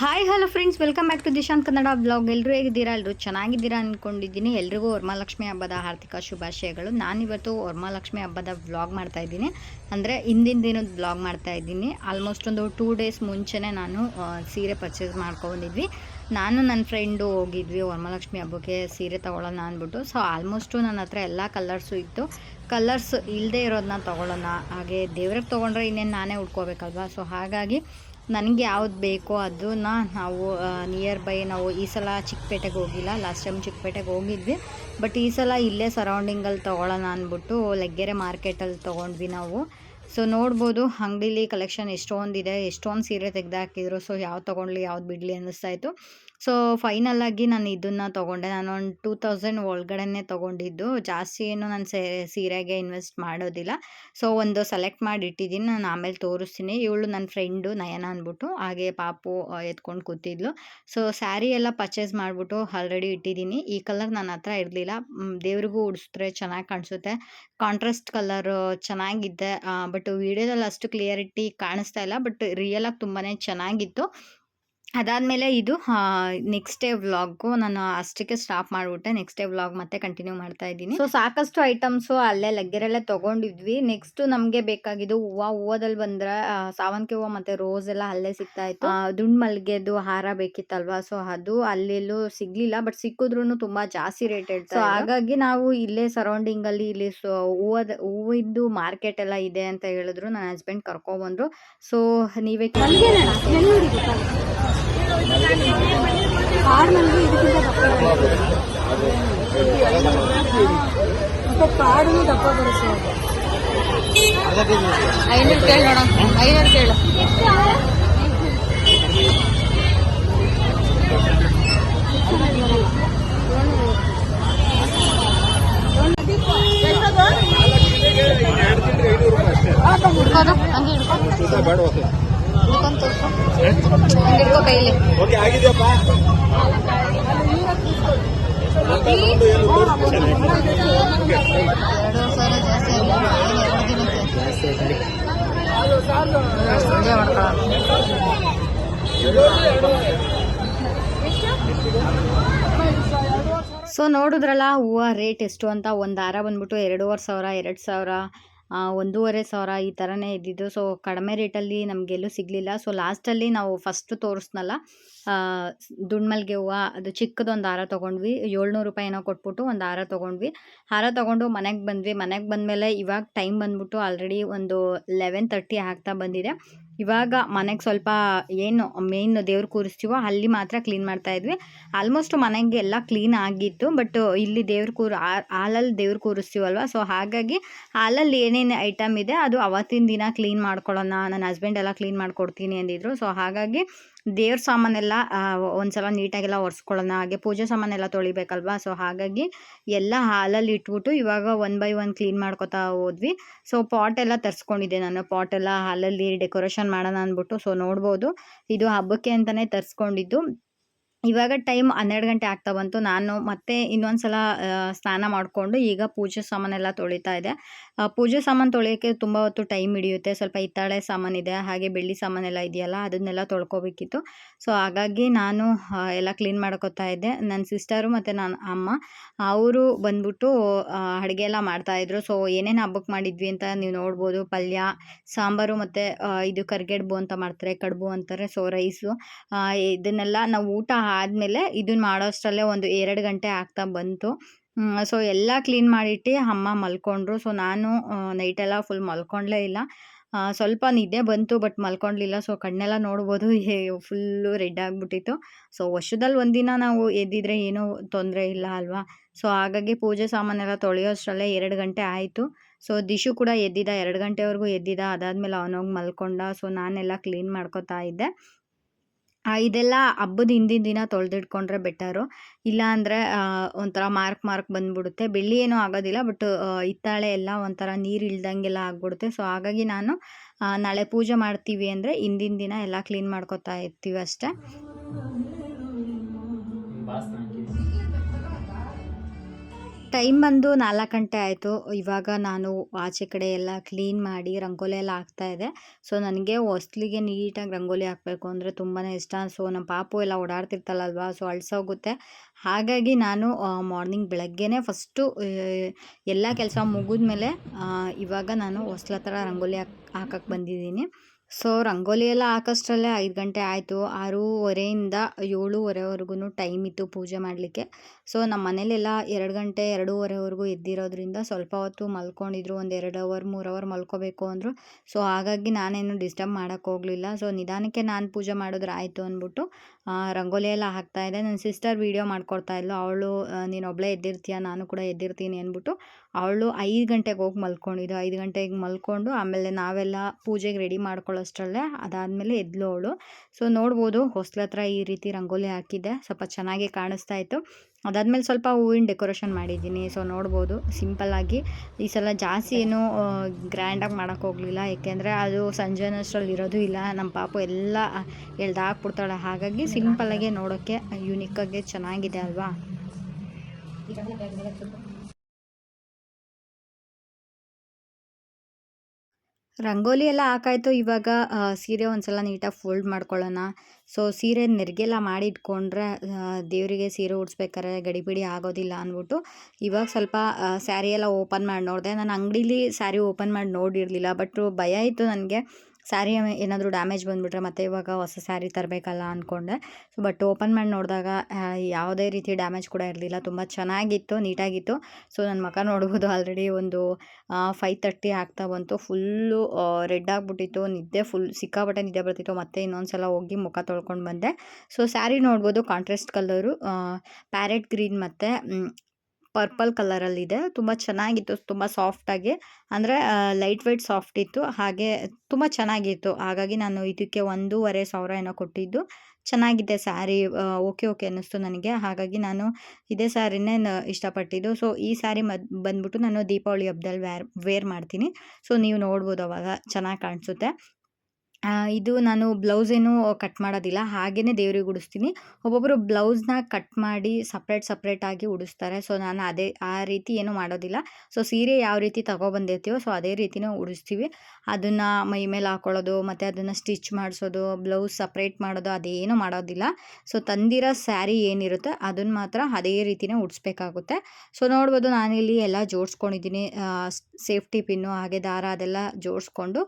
Hi hello friends welcome back to Dishant Kannada blog ಎಲ್ಲರೂ ಹೇಗಿದ್ದೀರಾ? ಎಲ್ಲರೂ ಚೆನ್ನಾಗಿದ್ದೀರಾ ಅಂದ್ಕೊಂಡಿದ್ದೀನಿ ಎಲ್ರಿಗೂ ವರಮಹಾಲಕ್ಷ್ಮಿ ಹಬ್ಬದ ಆರ್ಥಿಕ ಶುಭಾಶಯಗಳು. ನಾನಿವತ್ತು ವರಮಹಾಲಕ್ಷ್ಮಿ ಹಬ್ಬದ ವ್ಲಾಗ್ ಮಾಡ್ತಾ ಇದ್ದೀನಿ. ಅಂದರೆ ಹಿಂದಿನ ದಿನದ ಬ್ಲಾಗ್ ಮಾಡ್ತಾ ಇದ್ದೀನಿ. ಆಲ್ಮೋಸ್ಟ್ ಒಂದು ಟೂ ಡೇಸ್ ಮುಂಚೆನೇ ನಾನು ಸೀರೆ ಪರ್ಚೇಸ್ ಮಾಡ್ಕೊಂಡಿದ್ವಿ. ನಾನು ನನ್ನ ಫ್ರೆಂಡು ಹೋಗಿದ್ವಿ ವರಮಹಾಲಕ್ಷ್ಮಿ ಹಬ್ಬಕ್ಕೆ ಸೀರೆ ತೊಗೊಳ್ಳೋಣ ಅಂದ್ಬಿಟ್ಟು. ಸೊ ಆಲ್ಮೋಸ್ಟು ನನ್ನ ಹತ್ರ ಎಲ್ಲ ಕಲರ್ಸು ಇತ್ತು. ಕಲರ್ಸ್ ಇಲ್ಲದೆ ಇರೋದನ್ನ ತೊಗೊಳ್ಳೋಣ ಹಾಗೆ ದೇವ್ರಿಗೆ ತೊಗೊಂಡ್ರೆ ಇನ್ನೇನು ನಾನೇ ಉಟ್ಕೋಬೇಕಲ್ವಾ? ಸೊ ಹಾಗಾಗಿ ನನಗೆ ಯಾವ್ದು ಬೇಕೋ ಅದನ್ನ ನಾವು ನಿಯರ್ ಬೈ ನಾವು ಈ ಸಲ ಚಿಕ್ಕಪೇಟೆಗೆ ಹೋಗಿಲ್ಲ. ಲಾಸ್ಟ್ ಟೈಮ್ ಚಿಕ್ಕಪೇಟೆಗೆ ಹೋಗಿದ್ವಿ. ಬಟ್ ಈ ಸಲ ಇಲ್ಲೇ ಸರೌಂಡಿಂಗಲ್ಲಿ ತೊಗೊಳ್ಳೋಣ ಅಂದ್ಬಿಟ್ಟು ಲೆಗ್ಗೆರೆ ಮಾರ್ಕೆಟಲ್ಲಿ ತೊಗೊಂಡ್ವಿ ನಾವು. ಸೊ ನೋಡ್ಬೋದು ಅಂಗಡೀಲಿ ಕಲೆಕ್ಷನ್ ಎಷ್ಟೊಂದಿದೆ, ಎಷ್ಟೊಂದು ಸೀರೆ ತೆಗೆದಾಕಿದ್ರು. ಸೊ ಯಾವ್ದು ತೊಗೊಳ್ಳಿ ಯಾವ್ದು ಬಿಡಲಿ ಅನ್ನಿಸ್ತಾ ಇತ್ತು ಫೈನಲ್ ಫೈನಲಾಗಿ ನಾನು ಇದನ್ನು ತಗೊಂಡೆ. ನಾನು ಒಂದು ಟೂ ತೌಸಂಡ್ ಒಳಗಡೆನೇ ತಗೊಂಡಿದ್ದು. ಜಾಸ್ತಿ ಏನು ನಾನು ಸೀರೆಗೆ ಇನ್ವೆಸ್ಟ್ ಮಾಡೋದಿಲ್ಲ. ಸೊ ಒಂದು ಸೆಲೆಕ್ಟ್ ಮಾಡಿ ಇಟ್ಟಿದ್ದೀನಿ ನಾನು ಆಮೇಲೆ ತೋರಿಸ್ತೀನಿ. ಇವಳು ನನ್ನ ಫ್ರೆಂಡು ನಯನ ಅಂದ್ಬಿಟ್ಟು, ಹಾಗೆ ಪಾಪು ಎತ್ಕೊಂಡು ಕೂತಿದ್ಲು. ಸೊ ಸ್ಯಾರಿ ಎಲ್ಲ ಪರ್ಚೇಸ್ ಮಾಡಿಬಿಟ್ಟು ಆಲ್ರೆಡಿ ಇಟ್ಟಿದ್ದೀನಿ. ಈ ಕಲರ್ ನನ್ನ ಹತ್ರ ಇರಲಿಲ್ಲ. ದೇವ್ರಿಗೂ ಉಡಿಸಿದ್ರೆ ಚೆನ್ನಾಗಿ ಕಾಣಿಸುತ್ತೆ. ಕಾಂಟ್ರಾಸ್ಟ್ ಕಲರ್ ಚೆನ್ನಾಗಿದೆ ಬಟ್ ವಿಡಿಯೋದಲ್ಲಿ ಅಷ್ಟು ಕ್ಲಿಯರಿಟಿ ಕಾಣಿಸ್ತಾ ಇಲ್ಲ. ಬಟ್ ರಿಯಲಾಗಿ ತುಂಬಾ ಚೆನ್ನಾಗಿತ್ತು. ಅದಾದಮೇಲೆ ಇದು ನೆಕ್ಸ್ಟ್ ಡೇ ವ್ಲಾಗು ನಾನು ಅಷ್ಟಕ್ಕೆ ಸ್ಟಾಪ್ ಮಾಡಿಬಿಟ್ಟೆ. ನೆಕ್ಸ್ಟ್ ಡೇ ವ್ಲಾಗ್ ಮತ್ತೆ ಕಂಟಿನ್ಯೂ ಮಾಡ್ತಾ ಇದ್ದೀನಿ. ಸೊ ಸಾಕಷ್ಟು ಐಟಮ್ಸು ಅಲ್ಲೇ ಲಗ್ಗೆರಲ್ಲೇ ತೊಗೊಂಡಿದ್ವಿ. ನೆಕ್ಸ್ಟ್ ನಮಗೆ ಬೇಕಾಗಿದ್ದು ಹೂವು ಹೂವದಲ್ಲಿ ಬಂದರೆ ಸಾವಂತಿಗೆ ಹೂವು ಮತ್ತು ರೋಸ್ ಎಲ್ಲ ಅಲ್ಲೇ ಸಿಗ್ತಾ ಇತ್ತು ದುಂಡು ಮಲ್ಗೆದು ಹಾರ ಬೇಕಿತ್ತಲ್ವಾ? ಸೊ ಅದು ಅಲ್ಲೆಲ್ಲೂ ಸಿಗ್ಲಿಲ್ಲ. ಬಟ್ ಸಿಕ್ಕಿದ್ರು ತುಂಬ ಜಾಸ್ತಿ ರೇಟ್ ಸೊ ಹಾಗಾಗಿ ನಾವು ಇಲ್ಲೇ ಸರೌಂಡಿಂಗಲ್ಲಿ ಇಲ್ಲಿ ಸೊ ಹೂವದ ಹೂವಿದ್ದು ಮಾರ್ಕೆಟ್ ಎಲ್ಲ ಇದೆ ಅಂತ ಹೇಳಿದ್ರು. ನನ್ನ ಹಸ್ಬೆಂಡ್ ಕರ್ಕೊಬಂದರು ಸೊ ನೀವೇ ಕಾಡಿನಲ್ಲಿ ಇದಕ್ಕಿಂತ ದಪ್ಪ ಮತ್ತೆ ಕಾಡಿನ ದಪ್ಪ ಬರುತ್ತೆ ಐನೂರು ಕೇಳಿ ನೋಡೋಣ ಐನೂರು ಕೇಳು ಹಿಡ್ಕೋದು ಹಂಗೆ ಹಿಡ್ಕೊ ಹಿಡ್ಕೊಂಡ್ ಓಕೆ ಆಗಿದೆಯಪ್ಪ? ಸೊ ನೋಡಿದ್ರಲ್ಲ ಹೂವು ರೇಟ್ ಎಷ್ಟು ಅಂತ? ಒಂದು ಹಾರ ಬಂದ್ಬಿಟ್ಟು ಎರಡೂವರೆ ಸಾವಿರ ಎರಡು ಸಾವಿರ. ಒಂದೂವರೆ ಸಾವಿರ ಈ ಥರನೇ ಇದ್ದಿದ್ದು. ಸೊ ಕಡಿಮೆ ರೇಟಲ್ಲಿ ನಮಗೆಲ್ಲೂ ಸಿಗಲಿಲ್ಲ. ಸೊ ಲಾಸ್ಟಲ್ಲಿ ನಾವು ಫಸ್ಟು ತೋರಿಸ್ನಲ್ಲ ದುಂಡ್ಮಲ್ಗೆ ಹೂವು, ಅದು ಚಿಕ್ಕದೊಂದು ಹಾರ ತೊಗೊಂಡ್ವಿ. ಏಳ್ನೂರು ರೂಪಾಯಿ ಏನೋ ಕೊಟ್ಬಿಟ್ಟು ಒಂದು ಹಾರ ತೊಗೊಂಡ್ವಿ. ಹಾರ ತೊಗೊಂಡು ಮನೆಗೆ ಬಂದ್ವಿ. ಮನೆಗೆ ಬಂದಮೇಲೆ ಇವಾಗ ಟೈಮ್ ಬಂದ್ಬಿಟ್ಟು ಆಲ್ರೆಡಿ ಒಂದು ಲೆವೆನ್ ತರ್ಟಿ ಆಗ್ತಾ ಬಂದಿದೆ. ಇವಾಗ ಮನೆಗೆ ಸ್ವಲ್ಪ ಏನು ಮೇನ್ ದೇವ್ರು ಕೂರಿಸ್ತೀವೋ ಅಲ್ಲಿ ಮಾತ್ರ ಕ್ಲೀನ್ ಮಾಡ್ತಾ ಇದ್ವಿ. ಆಲ್ಮೋಸ್ಟ್ ಮನೆಗೆ ಎಲ್ಲ ಕ್ಲೀನ್ ಆಗಿತ್ತು ಬಟ್ ಇಲ್ಲಿ ದೇವ್ರ ಕೂರು ಹಾಲಲ್ಲಿ ದೇವ್ರು ಕೂರಿಸ್ತೀವಲ್ವ? ಸೊ ಹಾಗಾಗಿ ಹಾಲಲ್ಲಿ ಏನೇನು ಐಟಮ್ ಇದೆ, ಅದು ಅವತ್ತಿನ ದಿನ ಕ್ಲೀನ್ ಮಾಡ್ಕೊಳ್ಳೋಣ, ನನ್ನ ಹಸ್ಬೆಂಡ್ ಎಲ್ಲ ಕ್ಲೀನ್ ಮಾಡಿಕೊಡ್ತೀನಿ ಅಂದಿದ್ರು. ಸೊ ಹಾಗಾಗಿ ದೇವ್ರ ಸಾಮಾನೆಲ್ಲ ಒಂದ್ಸಲ ನೀಟಾಗೆಲ್ಲ ಒರೆಸ್ಕೊಳ್ಳೋಣ, ಹಾಗೆ ಪೂಜೆ ಸಾಮಾನೆಲ್ಲ ತೊಳಿಬೇಕಲ್ವಾ? ಸೊ ಹಾಗಾಗಿ ಎಲ್ಲ ಹಾಲಲ್ಲಿ ಇಟ್ಬಿಟ್ಟು ಇವಾಗ ಒನ್ ಬೈ ಒನ್ ಕ್ಲೀನ್ ಮಾಡ್ಕೊತಾ ಹೋದ್ವಿ. ಸೊ ಪಾಟ್ ಎಲ್ಲ ತರಿಸ್ಕೊಂಡಿದ್ದೆ ನಾನು. ಪಾಟ್ ಎಲ್ಲ ಹಾಲಲ್ಲಿ ಡೆಕೋರೇಷನ್ ಮಾಡೋಣ ಅಂದ್ಬಿಟ್ಟು ಸೊ ನೋಡ್ಬೋದು. ಇದು ಹಬ್ಬಕ್ಕೆ ಅಂತಲೇ ತರಿಸ್ಕೊಂಡಿದ್ದು. ಇವಾಗ ಟೈಮ್ ಹನ್ನೆರಡು ಗಂಟೆ ಆಗ್ತಾ ಬಂತು. ನಾನು ಮತ್ತೆ ಇನ್ನೊಂದು ಸಲ ಸ್ನಾನ ಮಾಡಿಕೊಂಡು ಈಗ ಪೂಜೆ ಸಾಮಾನೆಲ್ಲ ತೊಳಿತಾ ಇದೆ ಪೂಜೆ ಸಾಮಾನು ತೊಳೆಯೋಕ್ಕೆ ತುಂಬ ಹೊತ್ತು ಟೈಮ್ ಹಿಡಿಯುತ್ತೆ. ಸ್ವಲ್ಪ ಹಿತ್ತಾಳೆ ಸಾಮಾನಿದೆ ಹಾಗೆ ಬೆಳ್ಳಿ ಸಾಮಾನೆಲ್ಲ ಇದೆಯಲ್ಲ, ಅದನ್ನೆಲ್ಲ ತೊಳ್ಕೊಬೇಕಿತ್ತು. ಸೊ, ಹಾಗಾಗಿ ನಾನು ಎಲ್ಲ ಕ್ಲೀನ್ ಮಾಡ್ಕೋತಾ ಇದ್ದೆ. ನನ್ನ ಸಿಸ್ಟರು ಮತ್ತು ನನ್ನ ಅಮ್ಮ, ಅವರು ಬಂದ್ಬಿಟ್ಟು ಅಡುಗೆ ಎಲ್ಲ ಮಾಡ್ತಾಯಿದ್ರು ಸೊ, ಏನೇನು ಹಬ್ಬಕ್ಕೆ ಮಾಡಿದ್ವಿ ಅಂತ ನೀವು ನೋಡ್ಬೋದು. ಪಲ್ಯ, ಸಾಂಬಾರು ಮತ್ತು ಇದು ಕರ್ಗೆಡ್ಬು ಅಂತ ಮಾಡ್ತಾರೆ, ಕಡುಬು ಅಂತಾರೆ. ಸೊ, ರೈಸು ಇದನ್ನೆಲ್ಲ ನಾವು ಊಟ ಆದಮೇಲೆ ಇದನ್ನ ಮಾಡೋಷ್ಟರಲ್ಲೇ ಒಂದು ಎರಡು ಗಂಟೆ ಆಗ್ತಾ ಬಂತು. ಸೊ ಎಲ್ಲ ಕ್ಲೀನ್ ಮಾಡಿಟ್ಟು ಅಮ್ಮ ಮಲ್ಕೊಂಡ್ರು. ಸೊ ನಾನು ನೈಟೆಲ್ಲ ಫುಲ್ ಮಲ್ಕೊಂಡ್ಲೇ ಇಲ್ಲ. ಸ್ವಲ್ಪ ನಿದ್ದೆ ಬಂತು ಬಟ್ ಮಲ್ಕೊಂಡ್ಲಿಲ್ಲ. ಸೊ ಕಣ್ಣೆಲ್ಲ ನೋಡ್ಬೋದು. ಫುಲ್ಲು ರೆಡ್ ಆಗಿಬಿಟ್ಟಿತ್ತು. ಸೊ ವರ್ಷದಲ್ಲಿ ಒಂದಿನ ನಾವು ಎದ್ದಿದ್ರೆ ಏನೂ ತೊಂದರೆ ಇಲ್ಲ ಅಲ್ವಾ? ಸೊ ಹಾಗಾಗಿ ಪೂಜೆ ಸಾಮಾನೆಲ್ಲ ತೊಳೆಯೋಷ್ಟರಲ್ಲೇ ಎರಡು ಗಂಟೆ ಆಯಿತು. ಸೊ ದಿಶು ಕೂಡ ಎದ್ದಿದ್ದ ಎರಡು ಗಂಟೆವರೆಗೂ ಎದ್ದಿದ್ದ ಅದಾದಮೇಲೆ ಅವನೋಗಿ ಮಲ್ಕೊಂಡ. ಸೊ ನಾನೆಲ್ಲ ಕ್ಲೀನ್ ಮಾಡ್ಕೊತಾ ಇದ್ದೆ. ಇದೆಲ್ಲ ಹಬ್ಬದ ಹಿಂದಿನ ದಿನ ತೊಳೆದಿಟ್ಕೊಂಡ್ರೆ ಬೆಟರು ಇಲ್ಲ ಅಂದರೆ ಒಂಥರ ಮಾರ್ಕ್ ಮಾರ್ಕ್ ಬಂದ್ಬಿಡುತ್ತೆ. ಬೆಳ್ಳಿ ಏನೂ ಆಗೋದಿಲ್ಲ ಬಟ್ ಹಿತ್ತಾಳೆ ಎಲ್ಲ ಒಂಥರ ನೀರು ಇಳ್ದಂಗೆಲ್ಲ ಆಗ್ಬಿಡುತ್ತೆ. ಸೊ ಹಾಗಾಗಿ ನಾನು ನಾಳೆ ಪೂಜೆ ಮಾಡ್ತೀವಿ ಅಂದರೆ ಹಿಂದಿನ ದಿನ ಎಲ್ಲ ಕ್ಲೀನ್ ಮಾಡ್ಕೊತಾ ಇರ್ತೀವಿ ಅಷ್ಟೇ. ಟೈಮ್ ಬಂದು ನಾಲ್ಕು ಗಂಟೆ ಆಯಿತು. ಇವಾಗ ನಾನು ಆಚೆ ಕಡೆ ಎಲ್ಲ ಕ್ಲೀನ್ ಮಾಡಿ ರಂಗೋಲಿ ಎಲ್ಲ ಹಾಕ್ತಾ ಇದೆ ಸೊ, ನನಗೆ ಹೊಸ್ಲಿಗೆ ನೀಟಾಗಿ ರಂಗೋಲಿ ಹಾಕಬೇಕು ಅಂದರೆ ತುಂಬಾ ಇಷ್ಟ. ಸೊ, ನಮ್ಮ ಪಾಪು ಎಲ್ಲ ಓಡಾಡ್ತಿರ್ತಲ್ಲಲ್ವಾ ಸೊ, ಅಳ್ಸೋಗುತ್ತೆ. ಹಾಗಾಗಿ ನಾನು ಮಾರ್ನಿಂಗ್ ಬೆಳಗ್ಗೆನೇ ಫಸ್ಟು ಎಲ್ಲ ಕೆಲಸ ಮುಗಿದ್ಮೇಲೆ ಇವಾಗ ನಾನು ಹೊಸ್ಲ ಥರ ರಂಗೋಲಿ ಹಾಕ್ ಹಾಕಕ್ಕೆ ಬಂದಿದ್ದೀನಿ. ಸೊ, ರಂಗೋಲಿ ಎಲ್ಲ ಹಾಕೋಷ್ಟರಲ್ಲೇ ಐದು ಗಂಟೆ ಆಯಿತು. ಆರೂವರೆಯಿಂದ ಏಳುವರೆವರೆಗೂ ಟೈಮ್ ಇತ್ತು ಪೂಜೆ ಮಾಡಲಿಕ್ಕೆ. ಸೊ, ನಮ್ಮ ಮನೇಲೆಲ್ಲ ಎರಡು ಗಂಟೆ, ಎರಡೂವರೆವರೆಗೂ ಎದ್ದಿರೋದ್ರಿಂದ ಸ್ವಲ್ಪ ಹೊತ್ತು ಮಲ್ಕೊಂಡಿದ್ರು. ಒಂದು ಎರಡು ಅವರ್, ಮೂರು ಅವರ್ ಮಲ್ಕೋಬೇಕು ಅಂದರು. ಸೊ, ಹಾಗಾಗಿ ನಾನೇನು ಡಿಸ್ಟರ್ಬ್ ಮಾಡೋಕ್ಕೋಗಲಿಲ್ಲ ಸೊ, ನಿಧಾನಕ್ಕೆ ನಾನು ಪೂಜೆ ಮಾಡಿದ್ರೆ ಆಯಿತು ಅಂದ್ಬಿಟ್ಟು ರಂಗೋಲಿ ಎಲ್ಲ ಹಾಕ್ತಾಯಿದ್ದೆ ನನ್ನ ಸಿಸ್ಟರ್ ವೀಡಿಯೋ ಮಾಡ್ಕೊಡ್ತಾ ಇದ್ಲು. ಅವಳು ನೀನು ಒಬ್ಬಳೇ ಎದ್ದಿರ್ತೀಯ, ನಾನು ಕೂಡ ಎದ್ದಿರ್ತೀನಿ ಅಂದ್ಬಿಟ್ಟು ಅವಳು ಐದು ಗಂಟೆಗೆ ಹೋಗಿ ಮಲ್ಕೊಂಡಿದ್ದು. ಐದು ಗಂಟೆಗೆ ಮಲ್ಕೊಂಡು ಆಮೇಲೆ ನಾವೆಲ್ಲ ಪೂಜೆಗೆ ರೆಡಿ ಮಾಡ್ಕೊಳ್ಳೋಷ್ಟರಲ್ಲೇ ಅದಾದಮೇಲೆ ಎದ್ಲು ಅವಳು. ಸೊ, ನೋಡ್ಬೋದು, ಹೊಸ್ಲತ್ರ ಈ ರೀತಿ ರಂಗೋಲಿ ಹಾಕಿದ್ದೆ. ಸ್ವಲ್ಪ ಚೆನ್ನಾಗಿ ಕಾಣಿಸ್ತಾ ಇತ್ತು. ಅದಾದಮೇಲೆ ಸ್ವಲ್ಪ ಹೂವಿನ ಡೆಕೋರೇಷನ್ ಮಾಡಿದ್ದೀನಿ. ಸೊ ನೋಡ್ಬೋದು ಸಿಂಪಲ್ಲಾಗಿ ಈ ಸಲ ಜಾಸ್ತಿ ಏನು ಗ್ರ್ಯಾಂಡಾಗಿ ಮಾಡೋಕ್ಕೆ ಹೋಗಲಿಲ್ಲ. ಏಕೆಂದರೆ ಅದು ಸಂಜೆನಷ್ಟರಲ್ಲಿ ಇರೋದು ಇಲ್ಲ. ನಮ್ಮ ಪಾಪು ಎಲ್ಲ ಎಳ್ದಾಕ್ಬಿಡ್ತಾಳೆ. ಹಾಗಾಗಿ ಸಿಂಪಲ್ಲಾಗೆ ನೋಡೋಕ್ಕೆ ಯುನಿಕ್ಕಾಗಿ ಚೆನ್ನಾಗಿದೆ ಅಲ್ವಾ? ರಂಗೋಲಿ ಎಲ್ಲ ಹಾಕಾಯ್ತು. ಇವಾಗ ಸೀರೆ ಒಂದ್ಸಲ ನೀಟಾಗಿ ಫೋಲ್ಡ್ ಮಾಡ್ಕೊಳ್ಳೋಣ. ಸೊ, ಸೀರೆ ನೆರಿಗೆಲ್ಲ ಮಾಡಿ ಇಟ್ಕೊಂಡ್ರೆ ದೇವರಿಗೆ ಸೀರೆ ಉಡ್ಸ್ಬೇಕಾರೆ ಗಡಿಬಿಡಿ ಆಗೋದಿಲ್ಲ ಅಂದ್ಬಿಟ್ಟು, ಇವಾಗ ಸ್ವಲ್ಪ ಸ್ಯಾರಿ ಎಲ್ಲ ಓಪನ್ ಮಾಡಿ ನೋಡಿದೆ. ನಾನು ಅಂಗಡೀಲಿ ಸ್ಯಾರಿ ಓಪನ್ ಮಾಡಿ ನೋಡಿರಲಿಲ್ಲ, ಬಟ್ ಭಯ ಇತ್ತು ನನಗೆ. ಸ್ಯಾರಿ ಏನಾದರೂ ಡ್ಯಾಮೇಜ್ ಬಂದುಬಿಟ್ರೆ ಮತ್ತೆ ಇವಾಗ ಹೊಸ ಸ್ಯಾರಿ ತರಬೇಕಲ್ಲ ಅಂದ್ಕೊಂಡೆ ಸೊ ಬಟ್ ಓಪನ್ ಮಾಡಿ ನೋಡಿದಾಗ ಯಾವುದೇ ರೀತಿ ಡ್ಯಾಮೇಜ್ ಕೂಡ ಇರಲಿಲ್ಲ. ತುಂಬ ಚೆನ್ನಾಗಿತ್ತು, ನೀಟಾಗಿತ್ತು. ಸೊ ನನ್ನ ಮಕ್ಕ ನೋಡ್ಬೋದು ಆಲ್ರೆಡಿ ಒಂದು ಫೈವ್ ತರ್ಟಿ ಆಗ್ತಾ ಬಂತು. ಫುಲ್ಲು ರೆಡ್ ಆಗಿಬಿಟ್ಟಿತ್ತು. ನಿದ್ದೆ ಫುಲ್ ಸಿಕ್ಕಾಪಟ್ಟೆ ನಿದ್ದೆ ಬರ್ತಿತ್ತು. ಮತ್ತೆ ಇನ್ನೊಂದು ಸಲ ಹೋಗಿ ಮುಖ ತೊಳ್ಕೊಂಡು ಬಂದೆ. ಸೊ ಸ್ಯಾರಿ ನೋಡ್ಬೋದು ಕಾಂಟ್ರಾಸ್ಟ್ ಕಲರು ಪ್ಯಾರೆಟ್ ಗ್ರೀನ್ ಮತ್ತು ಪರ್ಪಲ್ ಕಲರಲ್ಲಿದೆ ತುಂಬ ಚೆನ್ನಾಗಿತ್ತು, ತುಂಬ ಸಾಫ್ಟಾಗಿ ಅಂದರೆ ಲೈಟ್ ವೆಯ್ಟ್ ಸಾಫ್ಟ್ ಇತ್ತು. ಹಾಗೆ ತುಂಬ ಚೆನ್ನಾಗಿತ್ತು. ಹಾಗಾಗಿ ನಾನು ಇದಕ್ಕೆ ಒಂದೂವರೆ ಸಾವಿರ ಏನೋ ಕೊಟ್ಟಿದ್ದು. ಚೆನ್ನಾಗಿದೆ ಸ್ಯಾರಿ ಓಕೆ ಓಕೆ ಅನ್ನಿಸ್ತು ನನಗೆ. ಹಾಗಾಗಿ ನಾನು ಇದೇ ಸ್ಯಾರಿನೇ ಇಷ್ಟಪಟ್ಟಿದ್ದು. ಸೊ ಈ ಸ್ಯಾರಿ ಮದ್, ಬಂದ್ಬಿಟ್ಟು ನಾನು ದೀಪಾವಳಿ ಹಬ್ಬದಲ್ಲಿ ವೇರ್ ವೇರ್ ಮಾಡ್ತೀನಿ. ಸೊ ನೀವು ನೋಡ್ಬೋದು ಅವಾಗ ಚೆನ್ನಾಗಿ ಕಾಣಿಸುತ್ತೆ. ಇದು ನಾನು ಬ್ಲೌಸ್ ಏನು ಕಟ್ ಮಾಡೋದಿಲ್ಲ ಹಾಗೇ ದೇವ್ರಿಗೆ ಉಡಿಸ್ತೀನಿ. ಒಬ್ಬೊಬ್ಬರು ಬ್ಲೌಸ್ನ ಕಟ್ ಮಾಡಿ ಸಪ್ರೇಟ್ ಸಪ್ರೇಟಾಗಿ ಉಡಿಸ್ತಾರೆ. ಸೊ, ನಾನು ಅದೇ, ಆ ರೀತಿ ಏನೂ ಮಾಡೋದಿಲ್ಲ. ಸೊ, ಸೀರೆ ಯಾವ ರೀತಿ ತಗೊಬಂದಿರ್ತೀವೋ, ಸೊ, ಅದೇ ರೀತಿನೇ ಉಡಿಸ್ತೀವಿ. ಅದನ್ನು ಮೈ ಮೇಲೆ ಹಾಕೊಳ್ಳೋದು, ಮತ್ತು ಅದನ್ನು ಸ್ಟಿಚ್ ಮಾಡಿಸೋದು, ಬ್ಲೌಸ್ ಸಪ್ರೇಟ್ ಮಾಡೋದು, ಅದೇನೂ ಮಾಡೋದಿಲ್ಲ. ಸೊ, ತಂದಿರೋ ಸ್ಯಾರಿ ಏನಿರುತ್ತೆ, ಅದನ್ನು ಮಾತ್ರ ಅದೇ ರೀತಿನೇ ಉಡಿಸ್ಬೇಕಾಗುತ್ತೆ. ಸೊ, ನೋಡ್ಬೋದು ನಾನಿಲ್ಲಿ ಎಲ್ಲ ಜೋಡಿಸ್ಕೊಂಡಿದ್ದೀನಿ. ಸೇಫ್ಟಿ ಪಿನ್ನು, ಹಾಗೆ ದಾರ ಅದೆಲ್ಲ ಜೋಡಿಸ್ಕೊಂಡು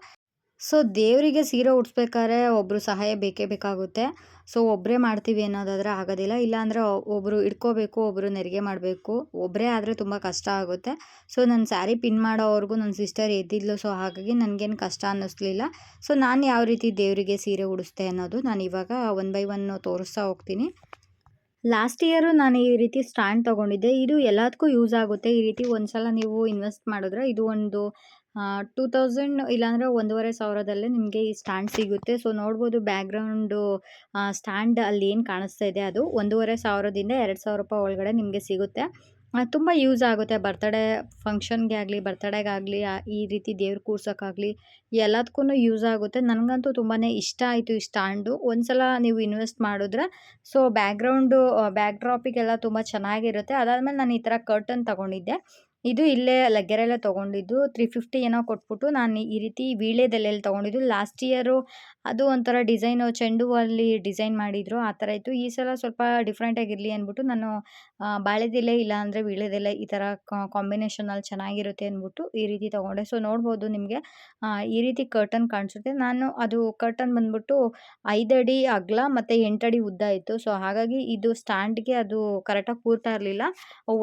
ಸೊ ದೇವರಿಗೆ ಸೀರೆ ಉಡ್ಸ್ಬೇಕಾದ್ರೆ ಒಬ್ಬರು ಸಹಾಯ ಬೇಕೇ ಬೇಕಾಗುತ್ತೆ. ಸೊ ಒಬ್ಬರೇ ಮಾಡ್ತೀವಿ ಅನ್ನೋದಾದರೆ ಆಗೋದಿಲ್ಲ. ಇಲ್ಲಾಂದರೆ ಒಬ್ಬರು ಇಟ್ಕೋಬೇಕು ಒಬ್ಬರು ನೆರಿಗೆ ಮಾಡಬೇಕು. ಒಬ್ಬರೇ ಆದರೆ ತುಂಬ ಕಷ್ಟ ಆಗುತ್ತೆ. ಸೊ ನನ್ನ ಸ್ಯಾರಿ ಪಿನ್ ಮಾಡೋವರೆಗೂ ನನ್ನ ಸಿಸ್ಟರ್ ಎದ್ದಿದ್ಲು. ಸೊ ಹಾಗಾಗಿ ನನಗೇನು ಕಷ್ಟ ಅನ್ನಿಸ್ಲಿಲ್ಲ. ಸೊ ನಾನು ಯಾವ ರೀತಿ ದೇವರಿಗೆ ಸೀರೆ ಉಡಿಸ್ದೆ ಅನ್ನೋದು ನಾನು ಇವಾಗ ಒನ್ ಬೈ ಒನ್ ತೋರಿಸ್ತಾ ಹೋಗ್ತೀನಿ. ಲಾಸ್ಟ್ ಇಯರು ನಾನು ಈ ರೀತಿ ಸ್ಟ್ಯಾಂಡ್ ತೊಗೊಂಡಿದ್ದೆ. ಇದು ಎಲ್ಲದಕ್ಕೂ ಯೂಸ್ ಆಗುತ್ತೆ. ಈ ರೀತಿ ಒಂದು ಸಲ ನೀವು ಇನ್ವೆಸ್ಟ್ ಮಾಡಿದ್ರೆ ಇದು ಒಂದು ಟೂ ತೌಸಂಡ್ ಇಲ್ಲಾಂದರೆ ಒಂದೂವರೆ ಸಾವಿರದಲ್ಲೇ ನಿಮಗೆ ಈ ಸ್ಟ್ಯಾಂಡ್ ಸಿಗುತ್ತೆ. ಸೊ ನೋಡ್ಬೋದು ಬ್ಯಾಕ್ಗ್ರೌಂಡು ಸ್ಟ್ಯಾಂಡ್ ಅಲ್ಲಿ ಏನು ಕಾಣಿಸ್ತಾ ಇದೆ ಅದು. ಒಂದೂವರೆ ಸಾವಿರದಿಂದ ಎರಡು ಸಾವಿರ ರೂಪಾಯಿ ಒಳಗಡೆ ನಿಮಗೆ ಸಿಗುತ್ತೆ. ತುಂಬ ಯೂಸ್ ಆಗುತ್ತೆ. ಬರ್ತಡೇ ಫಂಕ್ಷನ್ಗೆ ಆಗಲಿ ಬರ್ತಡೇಗಾಗಲಿ ಈ ರೀತಿ ದೇವ್ರು ಕೂರ್ಸೋಕ್ಕಾಗಲಿ ಎಲ್ಲದಕ್ಕೂ ಯೂಸ್ ಆಗುತ್ತೆ. ನನಗಂತೂ ತುಂಬಾ ಇಷ್ಟ ಆಯಿತು ಈ ಸ್ಟ್ಯಾಂಡು ಒಂದು ಸಲ ನೀವು ಇನ್ವೆಸ್ಟ್ ಮಾಡಿದ್ರೆ ಸೊ ಬ್ಯಾಕ್ಗ್ರೌಂಡು ಬ್ಯಾಕ್ ಡ್ರಾಪಿಗೆಲ್ಲ ತುಂಬ ಚೆನ್ನಾಗಿರುತ್ತೆ. ಅದಾದಮೇಲೆ ನಾನು ಈ ಥರ ಕರ್ಟನ್ ತೊಗೊಂಡಿದ್ದೆ. ಇದು ಇಲ್ಲೇ ಲಗ್ಗೆರೆಲ್ಲ ತೊಗೊಂಡಿದ್ದು ತ್ರೀ ಫಿಫ್ಟಿ ಏನೋ ಕೊಟ್ಬಿಟ್ಟು ನಾನು ಈ ರೀತಿ ವೀಳ್ಯದೆಲೆಯಲ್ಲಿ ತೊಗೊಂಡಿದ್ದು. ಲಾಸ್ಟ್ ಇಯರು ಅದು ಒಂಥರ ಡಿಸೈನು ಚೆಂಡು ಹೂವಲ್ಲಿ ಡಿಸೈನ್ ಮಾಡಿದ್ರು, ಆ ಥರ ಇತ್ತು. ಈ ಸಲ ಸ್ವಲ್ಪ ಡಿಫ್ರೆಂಟಾಗಿರಲಿ ಅಂದ್ಬಿಟ್ಟು ನಾನು ಬಾಳೆದೆಲೆ ಇಲ್ಲ ಅಂದರೆ ವೀಳ್ಯದೆಲೆ ಈ ಥರ ಕಾಂಬಿನೇಷನಲ್ಲಿ ಚೆನ್ನಾಗಿರುತ್ತೆ ಅಂದ್ಬಿಟ್ಟು ಈ ರೀತಿ ತೊಗೊಂಡೆ. ಸೊ, ನೋಡ್ಬೋದು ನಿಮಗೆ ಈ ರೀತಿ ಕರ್ಟನ್ ಕಾಣಿಸುತ್ತೆ. ನಾನು ಅದು ಕರ್ಟನ್ ಬಂದ್ಬಿಟ್ಟು ಐದಡಿ ಅಗಲ ಮತ್ತು ಎಂಟಡಿ ಉದ್ದ ಇತ್ತು. ಸೊ, ಹಾಗಾಗಿ ಇದು ಸ್ಟ್ಯಾಂಡ್ಗೆ ಅದು ಕರೆಕ್ಟಾಗಿ ಕೂರ್ತಾ ಇರಲಿಲ್ಲ.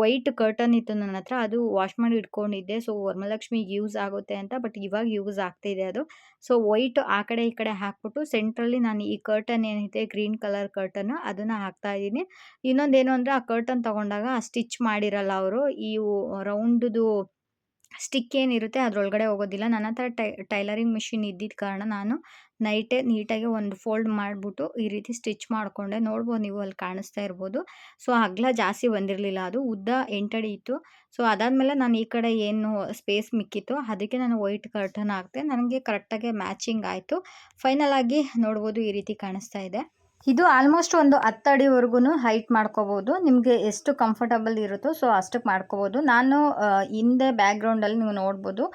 ವೈಟ್ ಕರ್ಟನ್ ಇತ್ತು ನನ್ನ ಹತ್ರ. ಅದು ವಾಶ್ ಮಾಡಿ ಇಟ್ಕೊಂಡಿದ್ದೆ. ಸೊ, ವರ್ಮಲಕ್ಷ್ಮಿ ಯೂಸ್ ಆಗುತ್ತೆ ಅಂತ, ಬಟ್ ಇವಾಗ ಯೂಸ್ ಆಗ್ತಿದೆ ಅದು. ಸೊ, ವೈಟ್ ಆ ಕಡೆ ಈ ಕಡೆ ಹಾಕ್ಬಿಟ್ಟು ಸೆಂಟ್ರಲ್ಲಿ ನಾನು ಈ ಕರ್ಟನ್ ಏನಿದೆ ಗ್ರೀನ್ ಕಲರ್ ಕರ್ಟನ್ ಅದನ್ನು ಹಾಕ್ತಾ ಇದ್ದೀನಿ ಇನ್ನೊಂದೇನು ಅಂದರೆ ಆ ಕರ್ಟನ್ ತೊಗೊಂಡಾಗ ಸ್ಟಿಚ್ ಮಾಡಿರಲ್ಲ ಅವರು, ಈ ರೌಂಡ್ದು ಸ್ಟಿಕ್ ಏನಿರುತ್ತೆ ಅದರೊಳಗಡೆ ಹೋಗೋದಿಲ್ಲ. ನನ್ನ ಹತ್ರ ಟೈ, ಟೈಲರಿಂಗ್ ಮಿಷಿನ್ ಇದ್ದಿದ್ದ ಕಾರಣ ನಾನು ನೈಟೇ ನೀಟಾಗಿ ಒಂದು ಫೋಲ್ಡ್ ಮಾಡಿಬಿಟ್ಟು ಈ ರೀತಿ ಸ್ಟಿಚ್ ಮಾಡಿಕೊಂಡೆ. ನೋಡ್ಬೋದು ನೀವು ಅಲ್ಲಿ ಕಾಣಿಸ್ತಾ ಇರ್ಬೋದು. ಸೊ, ಅಗಲ ಜಾಸ್ತಿ ಬಂದಿರಲಿಲ್ಲ. ಅದು ಉದ್ದ ಎಂಟಡಿ ಇತ್ತು. ಸೊ, ಅದಾದಮೇಲೆ ನಾನು ಈ ಕಡೆ ಏನು ಸ್ಪೇಸ್ ಮಿಕ್ಕಿತ್ತು ಅದಕ್ಕೆ ನಾನು ವೈಟ್ ಕರ್ಟನ್ ಹಾಕಿದೆ. ನನಗೆ ಕರೆಕ್ಟಾಗಿ ಮ್ಯಾಚಿಂಗ್ ಆಯಿತು. ಫೈನಲ್ ಆಗಿ ನೋಡ್ಬೋದು ಈ ರೀತಿ ಕಾಣಿಸ್ತಾ ಇದೆ. ಇದು ಆಲ್ಮೋಸ್ಟ್ ಒಂದು ಹತ್ತು ಅಡಿವರೆಗೂ ಹೈಟ್ ಮಾಡ್ಕೋಬೋದು. ನಿಮಗೆ ಎಷ್ಟು ಕಂಫರ್ಟಬಲ್ ಇರುತ್ತೋ ಸೊ ಅಷ್ಟಕ್ಕೆ ಮಾಡ್ಕೋಬೋದು. ನಾನು ಹಿಂದೆ ಬ್ಯಾಕ್ಗ್ರೌಂಡಲ್ಲಿ ನೀವು ನೋಡ್ಬೋದು.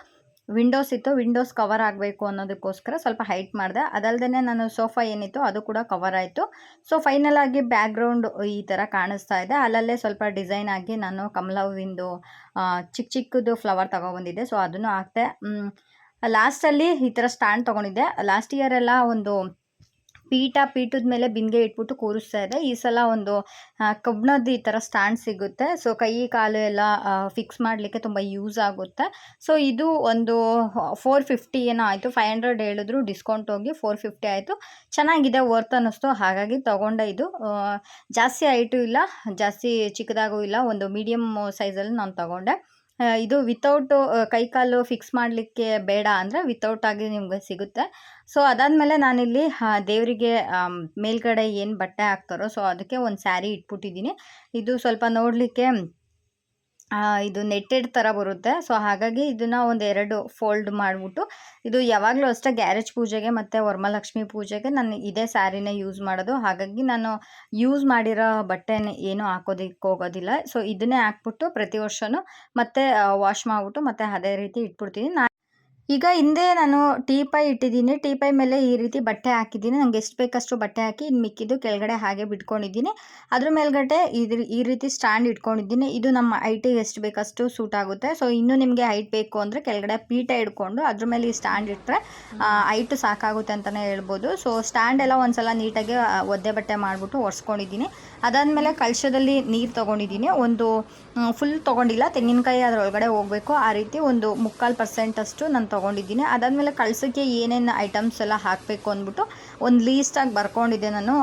ವಿಂಡೋಸ್ ಇತ್ತು ವಿಂಡೋಸ್ ಕವರ್ ಆಗಬೇಕು ಅನ್ನೋದಕ್ಕೋಸ್ಕರ ಸ್ವಲ್ಪ ಹೈಟ್ ಮಾಡಿದೆ. ಅದಲ್ಲದೆ ನಾನು ಸೋಫಾ ಏನಿತ್ತು ಅದು ಕೂಡ ಕವರ್ ಆಯಿತು. ಸೊ ಫೈನಲ್ ಆಗಿ ಬ್ಯಾಕ್ಗ್ರೌಂಡ್ ಈ ಥರ ಕಾಣಿಸ್ತಾ ಇದೆ. ಅಲ್ಲಲ್ಲೇ ಸ್ವಲ್ಪ ಡಿಸೈನ್ ಆಗಿ ನಾನು ಕಮಲ ಹೂವಿಂದು ಆ, ಚಿಕ್ಕ ಚಿಕ್ಕದು ಫ್ಲವರ್ ತಗೊಬಂದಿದ್ದೆ ಸೊ ಅದನ್ನು ಹಾಕ್ತೆ ಲಾಸ್ಟಲ್ಲಿ ಈ ಥರ ಸ್ಟ್ಯಾಂಡ್ ತೊಗೊಂಡಿದ್ದೆ. ಲಾಸ್ಟ್ ಇಯರ್ ಎಲ್ಲ ಒಂದು ಪೀಠ ಪೀಠದ ಮೇಲೆ ಬಿಂದಿಗೆ ಇಟ್ಬಿಟ್ಟು ಕೂರಿಸ್ತಾ ಇದೆ. ಈ ಸಲ ಒಂದು ಕಬ್ಬಿಣದ ಈ ಥರ ಸ್ಟ್ಯಾಂಡ್ ಸಿಗುತ್ತೆ. ಸೊ ಕೈ, ಕಾಲು ಎಲ್ಲ ಫಿಕ್ಸ್ ಮಾಡಲಿಕ್ಕೆ ತುಂಬ ಯೂಸ್ ಆಗುತ್ತೆ. ಸೊ ಇದು ಒಂದು ಫೋರ್ ಫಿಫ್ಟಿ ಏನೋ ಆಯಿತು. ಫೈವ್ ಹಂಡ್ರೆಡ್ ಹೇಳಿದ್ರು ಡಿಸ್ಕೌಂಟ್ ಹೋಗಿ ಫೋರ್ ಫಿಫ್ಟಿ ಆಯಿತು. ಚೆನ್ನಾಗಿದೆ ವರ್ತ್ ಅನ್ನಿಸ್ತು. ಹಾಗಾಗಿ ತೊಗೊಂಡೆ ಇದು. ಜಾಸ್ತಿ ಹೈಟು ಇಲ್ಲ. ಜಾಸ್ತಿ ಚಿಕ್ಕದಾಗೂ ಇಲ್ಲ. ಒಂದು ಮೀಡಿಯಮ್ ಸೈಜಲ್ಲಿ ನಾನು ತೊಗೊಂಡೆ. ಇದು ವಿತೌಟ್ ಕೈಕಾಲು ಫಿಕ್ಸ್ ಮಾಡಲಿಕ್ಕೆ ಬೇಡ ಅಂದರೆ ವಿತೌಟ್ ಆಗಿ ನಿಮಗೆ ಸಿಗುತ್ತೆ. ಸೊ ಅದಾದಮೇಲೆ ನಾನಿಲ್ಲಿ ದೇವರಿಗೆ ಮೇಲ್ಗಡೆ ಏನು ಬಟ್ಟೆ ಹಾಕ್ತಾರೋ ಸೊ ಅದಕ್ಕೆ ಒಂದು ಸ್ಯಾರಿ ಇಟ್ಬಿಟ್ಟಿದ್ದೀನಿ. ಇದು ಸ್ವಲ್ಪ ನೋಡಲಿಕ್ಕೆ ಇದು ನೆಟ್ಟೆಡ್ ಥರ ಬರುತ್ತೆ. ಸೊ ಹಾಗಾಗಿ ಇದನ್ನು ಒಂದು ಎರಡು ಫೋಲ್ಡ್ ಮಾಡಿಬಿಟ್ಟು, ಇದು ಯಾವಾಗಲೂ ಅಷ್ಟೇ ಗ್ಯಾರೇಜ್ ಪೂಜೆಗೆ ಮತ್ತು ವರ್ಮಲಕ್ಷ್ಮಿ ಪೂಜೆಗೆ ನಾನು ಇದೇ ಸ್ಯಾರಿನೇ ಯೂಸ್ ಮಾಡೋದು. ಹಾಗಾಗಿ ನಾನು ಯೂಸ್ ಮಾಡಿರೋ ಬಟ್ಟೆನ ಏನೂ ಹಾಕೋದಕ್ಕೆ ಹೋಗೋದಿಲ್ಲ. ಸೊ ಇದನ್ನೇ ಹಾಕ್ಬಿಟ್ಟು ಪ್ರತಿ ವರ್ಷವೂ ಮತ್ತೆ ವಾಶ್ ಮಾಡಿಬಿಟ್ಟು ಮತ್ತೆ ಅದೇ ರೀತಿ ಇಟ್ಬಿಡ್ತೀನಿ. ನಾ ಈಗ ಹಿಂದೆ ನಾನು ಟೀಪೈ ಇಟ್ಟಿದ್ದೀನಿ. ಟೀಪೈ ಮೇಲೆ ಈ ರೀತಿ ಬಟ್ಟೆ ಹಾಕಿದ್ದೀನಿ. ನಂಗೆ ಎಷ್ಟು ಬೇಕಷ್ಟು ಬಟ್ಟೆ ಹಾಕಿ ಇನ್ನು ಮಿಕ್ಕಿದ್ದು ಕೆಳಗಡೆ ಹಾಗೆ ಬಿಟ್ಕೊಂಡಿದ್ದೀನಿ. ಅದ್ರ ಮೇಲ್ಗಡೆ ಇದ್ರ ಈ ರೀತಿ ಸ್ಟ್ಯಾಂಡ್ ಇಟ್ಕೊಂಡಿದ್ದೀನಿ. ಇದು ನಮ್ಮ ಹೈಟಿಗೆ ಎಷ್ಟು ಬೇಕಷ್ಟು ಸೂಟ್ ಆಗುತ್ತೆ. ಸೊ ಇನ್ನೂ ನಿಮಗೆ ಹೈಟ್ ಬೇಕು ಅಂದರೆ ಕೆಳಗಡೆ ಪೀಠ ಇಟ್ಕೊಂಡು ಅದ್ರ ಮೇಲೆ ಈ ಸ್ಟ್ಯಾಂಡ್ ಇಟ್ಟರೆ ಹೈಟ್ ಸಾಕಾಗುತ್ತೆ ಅಂತಲೇ ಹೇಳ್ಬೋದು. ಸೊ ಸ್ಟ್ಯಾಂಡ್ ಎಲ್ಲ ಒಂದ್ಸಲ ನೀಟಾಗಿ ಒದ್ದೆ ಬಟ್ಟೆ ಮಾಡಿಬಿಟ್ಟು ಒರೆಸ್ಕೊಂಡಿದ್ದೀನಿ. ಅದಾದಮೇಲೆ ಕಳಶದಲ್ಲಿ ನೀರು ತೊಗೊಂಡಿದ್ದೀನಿ. ಒಂದು ಫುಲ್ ತೊಗೊಂಡಿಲ್ಲ. ತೆಂಗಿನಕಾಯಿ ಅದರೊಳಗಡೆ ಹೋಗಬೇಕು. ಆ ರೀತಿ ಒಂದು ಮುಕ್ಕಾಲು ಪರ್ಸೆಂಟಷ್ಟು ನಾನು ತೊಗೊಂಡಿದ್ದೀನಿ. ಅದಾದಮೇಲೆ ಕಳ್ಸೋಕ್ಕೆ ಏನೇನು ಐಟಮ್ಸ್ ಎಲ್ಲ ಹಾಕಬೇಕು ಅಂದ್ಬಿಟ್ಟು ಒಂದು ಲೀಸ್ಟಾಗಿ ಬರ್ಕೊಂಡಿದ್ದೆ ನಾನು.